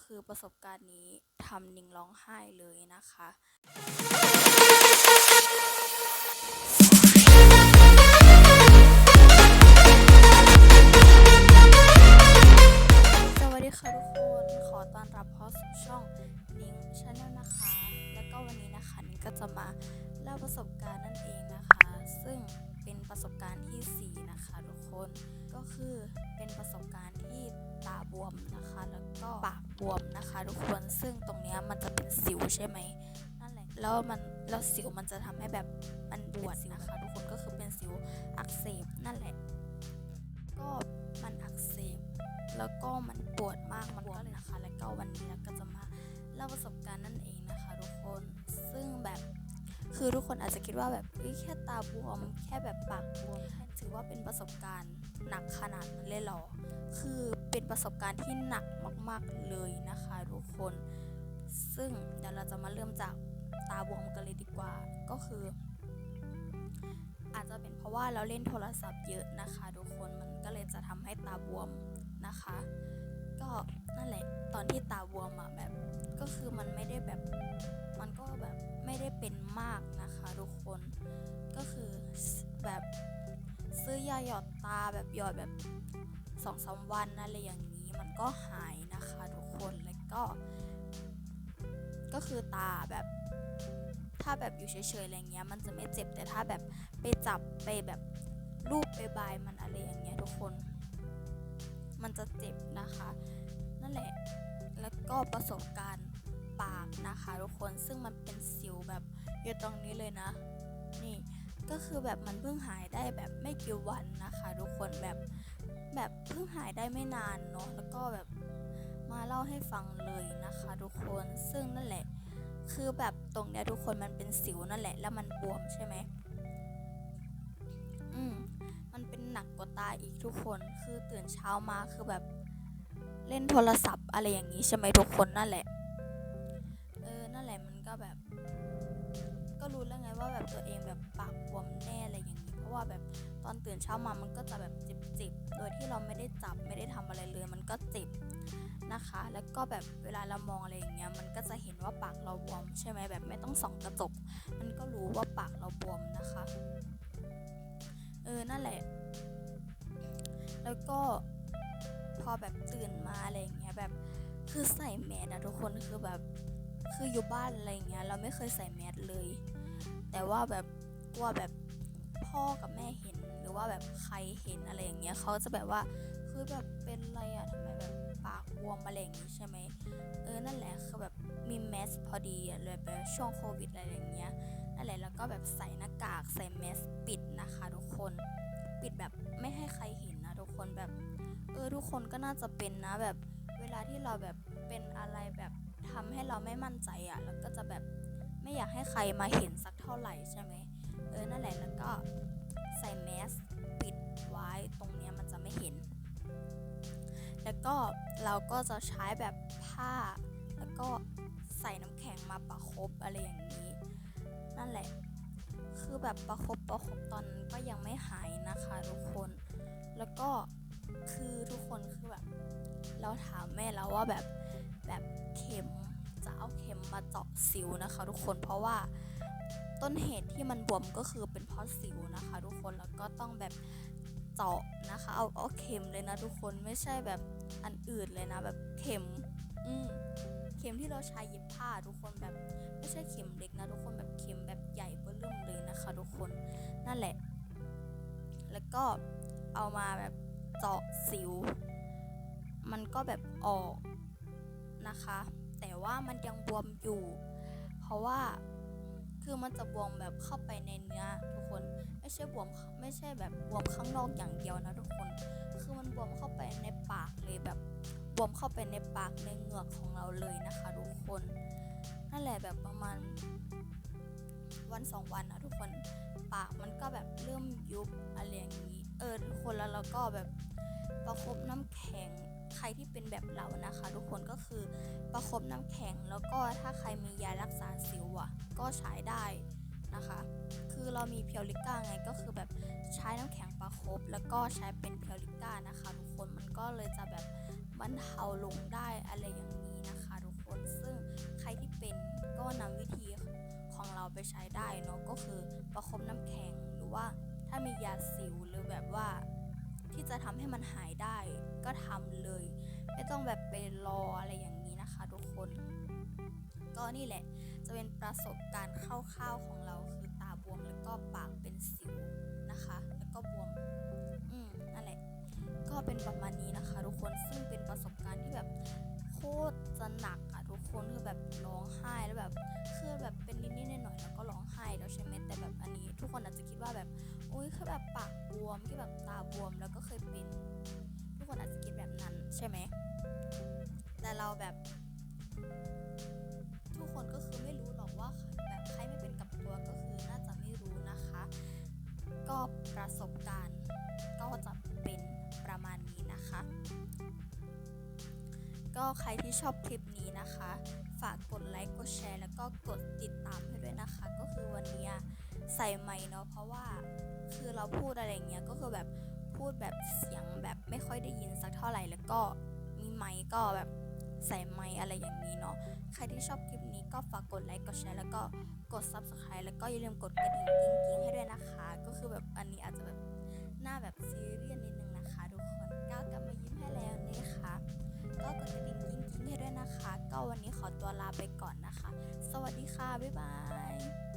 คือประสบการณ์นี้ทำนิงร้องไห้เลยนะคะสวัสดีค่ะทุกคนขอต้อนรับเข้าสู่ช่องนิงชาแนลนะคะ แล้วก็วันนี้นะคะนิงก็จะมาเล่าประสบการณ์นั่นเองนะคะ ซึ่งเป็นประสบการณ์ที่ 4 นะคะทุกคนก็คือเป็นประสบการณ์ที่ตาบวมนะคะ แล้วก็ปาก บวมนะคะทุกคนซึ่งตรงนี้มันจะเป็นสิวใช่ไหมนั่นแหละแล้วมันแล้วสิวมันจะทำให้แบบมันบวดนะคะทุกคนก็คือเป็นสิวอักเสบนั่นแหละ ก็มันอักเสบ แล้วก็มันปวดมากมันก็เลยนะคะ แล้วก็วันนี้เราก็จะมาเล่าประสบการณ์นั่นเองนะคะทุกคนซึ่งแบบคือทุกคนอาจจะคิดว่าแบบแค่ตาบวม แค่แบบปากบวมถือว่าเป็นประสบการณ์ หนักขนาดนั้นเลยหรอ คือเป็นประสบการณ์ที่หนักมาก ๆเลยนะคะทุกคน ซึ่งเดี๋ยวเราจะมาเริ่มจากตาบวมกันเลยดีกว่า ก็คือ อาจจะเป็นเพราะว่าเราเล่นโทรศัพท์เยอะนะคะทุกคน มันก็เลยจะทำให้ตาบวมนะคะ ก็นั่นแหละ ตอนที่ตาบวมอะแบบ ก็คือมันไม่ได้แบบ มันก็แบบไม่ได้เป็นมากนะคะทุกคน ก็คือแบบ ซื้อยาหยอดตาแบบหยอดแบบสองสามวันอะไรอย่างนี้มันก็หายนะคะทุกคนแล้วก็ก็คือตาแบบถ้าแบบอยู่เฉยๆอะไรเงี้ยมันจะไม่เจ็บแต่ถ้าแบบไปจับไปแบบลูบไปบายมันอะไรอย่างเงี้ยทุกคน มันจะเจ็บนะคะ นั่นแหละแล้วก็ประสบการณ์ปากนะคะทุกคนซึ่งมันเป็นสิวแบบอยู่ตรงนี้เลยนะ ก็คือแบบมันเพิ่งหายได้แบบไม่กี่วันนะคะทุกคนแบบแบบเพิ่งหายได้ไม่นานเนาะแล้วก็แบบมาเล่าให้ฟังเลยนะคะ ทุกคนซึ่งนั่นแหละ คือแบบตรงเนี้ยทุกคนมันเป็นสิวนั่นแหละ แล้วมันบวมใช่ไหมอืมมันเป็นหนักกว่าตาอีกทุกคนคือตื่นเช้ามาคือแบบเล่นโทรศัพท์อะไรอย่างนี้ใช่ไหมทุกคนนั่นแหละ เออนั่นแหละมันก็แบบ ก็รู้แล้วไงว่าแบบตัวเองแบบปากบวมแน่อะไรอย่างนี้ เพราะว่าแบบตอนตื่นเช้ามามันก็จะแบบเจ็บๆ โดยที่เราไม่ได้จับไม่ได้ทำอะไรเลยมันก็เจ็บนะคะ แล้วก็แบบเวลาเรามองอะไรอย่างเงี้ยมันก็จะเห็นว่าปากเราบวม ใช่ไหมแบบไม่ต้องส่องกระจก มันก็รู้ว่าปากเราบวมนะคะเออนั่นแหละ แล้วก็พอแบบตื่นมาอะไรอย่างเงี้ยแบบคือใส่แมสอะทุกคนคือแบบ คืออยู่บ้านอะไรเงี้ยเราไม่เคยใส่แมสเลย แต่ว่าแบบกลัวแบบพ่อกับแม่เห็น หรือว่าแบบใครเห็นอะไรอย่างเงี้ยเขาจะแบบว่าคือแบบเป็นอะไรอะทำไมแบบปากบวมอะไรอย่างงี้ใช่ไหมเออนั่นแหละคือแบบมีแมสพอดีอะเลยแบบช่วงโควิดอะไรอย่างเงี้ยนั่นแหละแล้วก็แบบใส่หน้ากากใส่แมสปิดนะคะทุกคนปิดแบบไม่ให้ใครเห็นนะทุกคนแบบ เออทุกคนก็น่าจะเป็นนะแบบเวลาที่เราแบบเป็นอะไรแบบ ทำให้เราไม่มั่นใจอะ่ะแล้วก็จะแบบไม่อยากให้ใครมาเห็นสักเท่าไหร่ใช่ไหมเออนั่นแหละแล้วก็ใส่แมสปิดไว้ตรงเนี้ยมันจะไม่เห็น แล้วก็เราก็จะใช้แบบผ้า แล้วก็ใส่น้ำแข็งมาประคบอะไรอย่างนี้ นั่นแหละ คือแบบประคบประคบตอนนั้นก็ยังไม่หายนะคะทุกคน แล้วก็คือทุกคนคือแบบเราถามแม่แล้วว่าแบบ เจาะสิวนะคะ ทุกคนเพราะว่าต้นเหตุที่มันบวมก็คือเป็นเพราะสิวนะคะ ทุกคนแล้วก็ต้องแบบเจาะนะคะ เอาเอาเข็มเลยนะทุกคนไม่ใช่แบบอันอื่นเลยนะ แบบเข็ม อืมเข็มที่เราใช้เย็บผ้าทุกคนแบบไม่ใช่เข็มเล็กนะ ทุกคนแบบเข็มแบบใหญ่เบื้อเริ่มเลยนะคะ ทุกคนนั่นแหละ แล้วก็เอามาแบบเจาะสิว มันก็แบบออกนะคะ แต่ว่ามันยังบวมอยู่ เพราะว่าคือมันจะบวมแบบเข้าไปในเนื้อทุกคนไม่ใช่บวมไม่ใช่แบบบวมข้างนอกอย่างเดียวนะทุกคน คือมันบวมเข้าไปในปากเลยแบบบวมเข้าไปในปากในเหงือกของเราเลยนะคะทุกคนนั่นแหละแบบประมาณวันสองวันนะทุกคนปากมันก็แบบเริ่มยุบอะไรอย่างนี้ เออทุกคนแล้วเราก็แบบประคบน้ำแข็ง ใครที่เป็นแบบเรานะคะ ทุกคนก็คือประครบน้ำแข็ง แล้วก็ถ้าใครมียารักษาสิวอะ ก็ใช้ได้นะคะ คือเรามีเพียวลิก้าไงก็คือแบบใช้น้ำแข็งประครบแล้วก็ใช้เป็นเพียวลิก้านะคะ ทุกคนมันก็เลยจะแบบบรรเทาลงได้อะไรอย่างนี้นะคะ ทุกคนซึ่งใครที่เป็นก็นำวิธีของเราไปใช้ได้เนาะก็คือประครบน้ำแข็งหรือว่าถ้ามียาสิวหรือแบบว่า จะทำให้มันหายได้ก็ทำเลย ไม่ต้องแบบไปรออะไรอย่างนี้นะคะทุกคน ก็นี่แหละจะเป็นประสบการณ์คร่าวๆของเราคือตาบวมแล้วก็ปากเป็นสิวนะคะ แล้วก็บวม อืมนั่นแหละ ก็เป็นประมาณนี้นะคะ ทุกคนซึ่งเป็นประสบการณ์ที่แบบโคตรจะหนักอะทุกคนคือแบบร้องไห้แล้วแบบคือแบบเป็นนิดๆหน่อยๆแล้วก็ร้องไห้แล้วใช่ไหมแต่แบบอันนี้ ทุกคนอาจจะคิดว่าแบบ อุ้ยคือแบบปากบวมที่แบบตาบวมแล้วก็เคยเป็น ทุกคนอาจจะคิดแบบนั้นใช่ไหม แต่เราแบบ ทุกคนก็คือไม่รู้หรอกว่าแบบใครไม่เป็นกับตัวก็คือน่าจะไม่รู้นะคะ ก็ประสบการณ์ก็จะเป็นประมาณนี้นะคะ ก็ใครที่ชอบคลิปนี้นะคะ ฝากกดไลค์กดแชร์ แล้วก็กดติดตามให้ด้วยนะคะ ก็คือวันนี้ ใส่ไมค์เนาะเพราะว่าคือเราพูดอะไรเงี้ยก็คือแบบพูดแบบเสียงแบบไม่ค่อยได้ยินสักเท่าไหร่แล้วก็มีไมค์ก็แบบใส่ไมค์อะไรอย่างนี้เนาะใครที่ชอบคลิปนี้ก็ฝากกดไลค์กดแชร์แล้วก็กด subscribe แล้วก็อย่าลืมกดกระดิ่งกิ้งให้ด้วยนะคะ ก็คือแบบอันนี้อาจจะแบบหน้าแบบซีเรียสนิดนึงนะคะทุกคนก้าวกลับมายิ้มให้แล้วนี่ค่ะก็กดกระดิ่งกิ้งให้ด้วยนะคะ ก็วันนี้ขอตัวลาไปก่อนนะคะ สวัสดีค่ะบ๊ายบาย